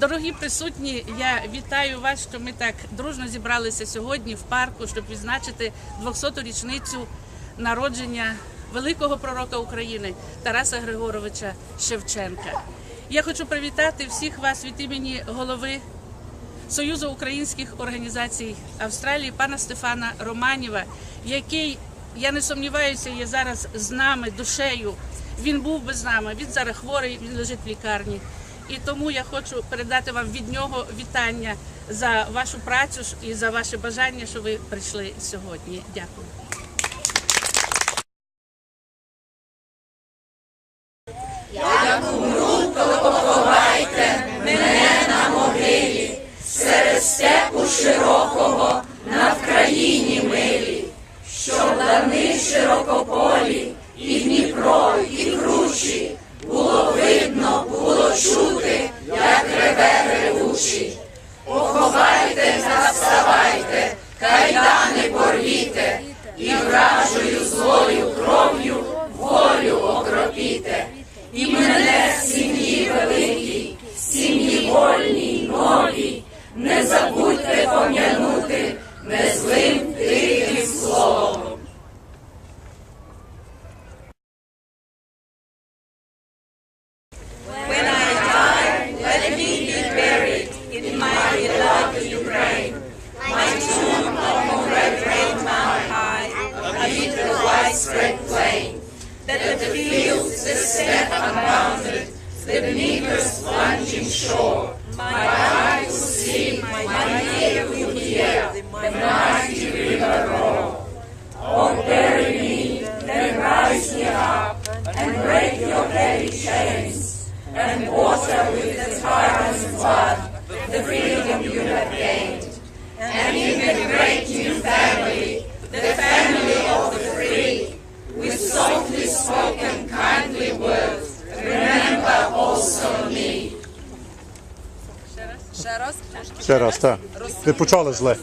Дорогі присутні, я вітаю вас, що ми так дружно зібралися сьогодні в парку, щоб відзначити 200-ту річницю народження великого пророка України Тараса Григоровича Шевченка. Я хочу привітати всіх вас від імені голови Союзу українських організацій Австралії пана Стефана Романіва, який, я не сумніваюся, є зараз з нами душею. Він був би з нами, він зараз хворий, він лежить в лікарні. І тому я хочу передати вам від нього вітання за вашу працю і за ваше бажання, що ви прийшли сьогодні. Дякую. нашою злою кров'ю. shore. My eye will see, my ear will hear the mighty river roar. Oh, bury me, then rise me up, and break your heavy chains, and water with the tyrant's blood the freedom you have gained. And even break great new family, the family of the free, with softly spoken kindly words, remember also Ще раз. Ще раз, так. Ви почали зле.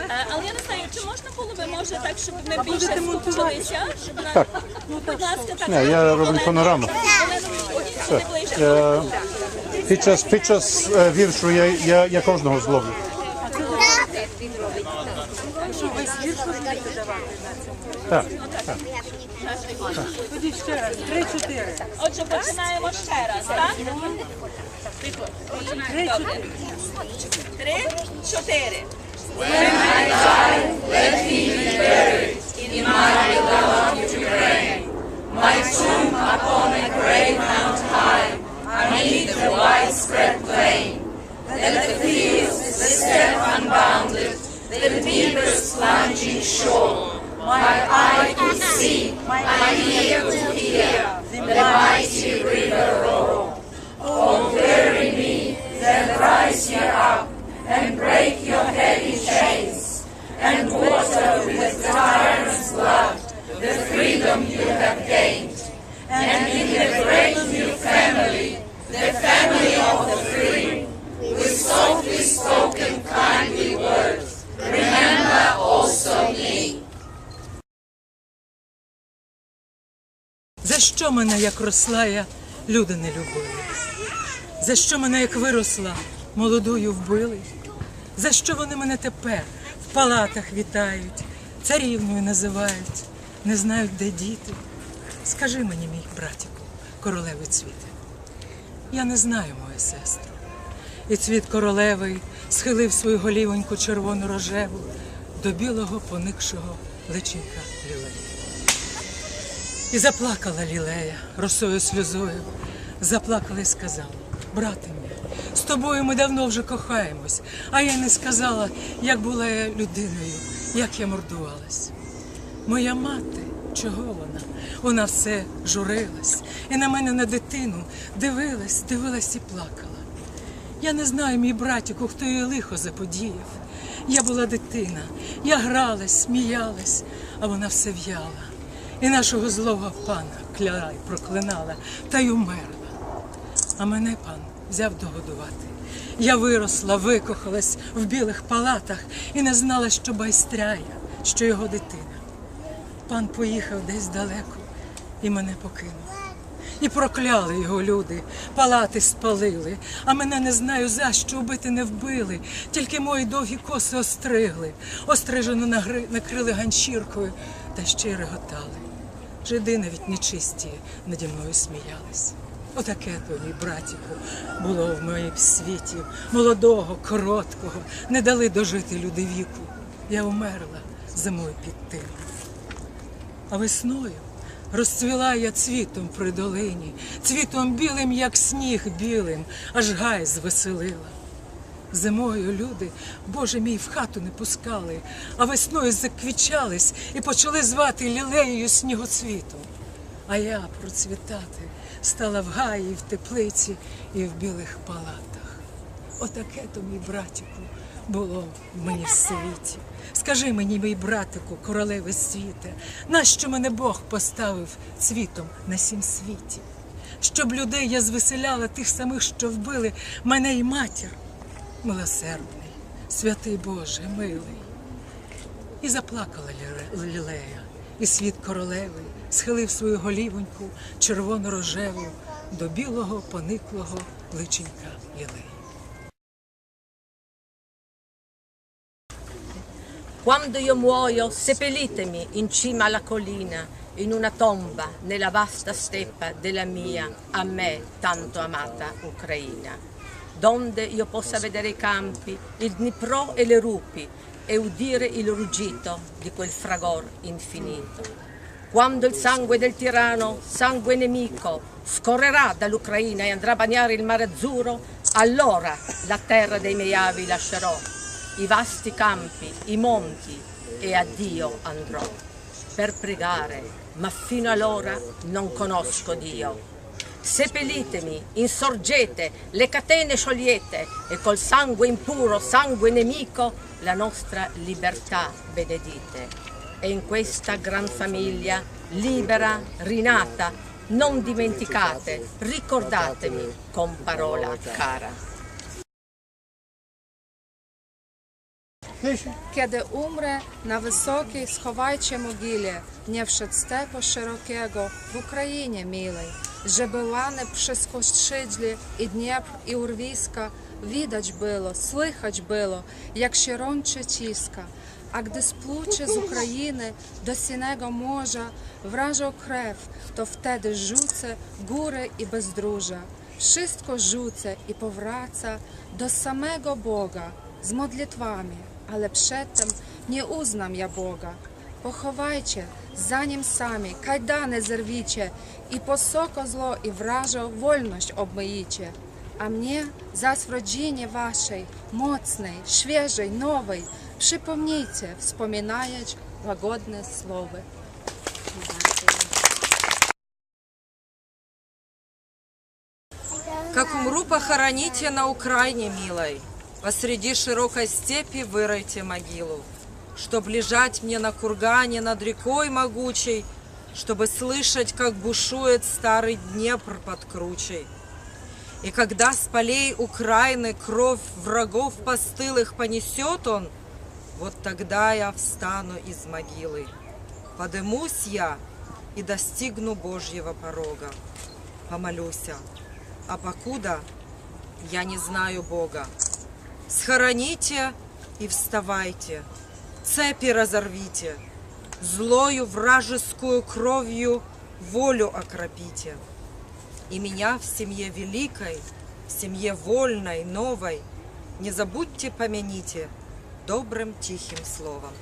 Е, Але я не знаю, чи можна було би, може так, щоб ми більше скупчилися, щоб на... Будь ласка, так. Ні, я роблю панораму. Олена. Е, Під час, під час е, віршу я, я, я кожного зловлю. ще раз. Три-чотири. Отже, починаємо ще раз, так? Добре. Три, чотири. Що мене, як росла я, люди не любили? За що мене, як виросла, молодою вбили? За що вони мене тепер в палатах вітають, царівною називають, не знають, де діти? Скажи мені, мій братіку, королеви цвіте. Я не знаю, моя сестра. І цвіт королевий схилив свою голівоньку червону рожеву до білого поникшого личинка лілеї. І заплакала Лілея росою сльозою, заплакала і сказала, брате мій, з тобою ми давно вже кохаємось, а я не сказала, як була я людиною, як я мордувалась. Моя мати, чого вона? Вона все журилась і на мене на дитину дивилась, дивилась і плакала. Я не знаю, мій братіку, хто її лихо заподіяв. Я була дитина, я гралась, сміялась, а вона все в'яла. І нашого злого пана кляла й проклинала та й умерла. А мене пан взяв догодувати. Я виросла, викохалась в білих палатах і не знала, що байстряя, що його дитина. Пан поїхав десь далеко і мене покинув. І прокляли його люди, палати спалили, а мене не знаю за що вбити не вбили. Тільки мої довгі коси остригли, острижено накрили ганчіркою та ще й реготали. Жиди навіть нечисті наді мною сміялись. Отаке то, мій братіку, було в моїм світі, молодого, короткого, не дали дожити люди віку. Я умерла зимою під тим. А весною розцвіла я цвітом при долині, цвітом білим, як сніг білим, аж гай звеселила. Зимою люди, Боже мій, в хату не пускали, а весною заквічались і почали звати лілеєю снігоцвітом. А я процвітати стала в гаї, в теплиці і в білих палатах. Отаке то, мій братіку, було в мені в світі. Скажи мені, мій братику, королеви світе, нащо мене Бог поставив цвітом на сім світі? Щоб людей я звеселяла тих самих, що вбили мене і матір. Милосердний, святий Боже, милий. І заплакала Лілея, і світ королеви схилив свою голівоньку червоно-рожеву до білого пониклого личенька Лілеї. Quando io muoio, seppellitemi in cima alla collina, in una tomba nella vasta steppa della mia, a me tanto amata Ucraina, donde io possa vedere i campi, il Dnipro e le rupi e udire il ruggito di quel fragor infinito. Quando il sangue del tiranno, sangue nemico, scorrerà dall'Ucraina e andrà a bagnare il mare azzurro, allora la terra dei miei avi lascerò, i vasti campi, i monti e a Dio andrò per pregare, ma fino allora non conosco Dio. Seppellitemi, insorgete, le catene sciogliete e col sangue impuro, sangue nemico, la nostra libertà benedite. E in questa gran famiglia, libera, rinata, non dimenticate, ricordatemi con parola cara. Kiedy umrę na wysokiej, schowajcie mogile, nie w stepu szerokiego, w Ukrainie milej, żeby łany przy skostrzydle i Dniepr i urwiska widać było, słychać było, jak się rączy ciska. A gdy splucie z Ukrainy do Sinego Morza wrażą krew, to wtedy rzucę góry i bezdróża. Wszystko rzucę i powraca do samego Boga z modlitwami, Pochowajcie, zanim sami kajdany zerwicie i posoko zło i wrażą wolność obmyjcie. A mnie zaś w rodzinie waszej, mocnej, świeżej, nowej, przypomnijcie, wspominając łagodne słowy. Как умру, похороните на Украине, милой. Посреди широкой степи выройте могилу, Чтоб лежать мне на кургане над рекой могучей, Чтобы слышать, как бушует старый Днепр под кручей. И когда с полей Украины кровь врагов постылых понесет он, Вот тогда я встану из могилы. Подымусь я и достигну Божьего порога. Помолюся, а покуда я не знаю Бога. Схороните и вставайте, цепи разорвите, злою вражескую кровью волю окропите. И меня в семье великой, в семье вольной, новой, не забудьте, помяните добрым тихим словом.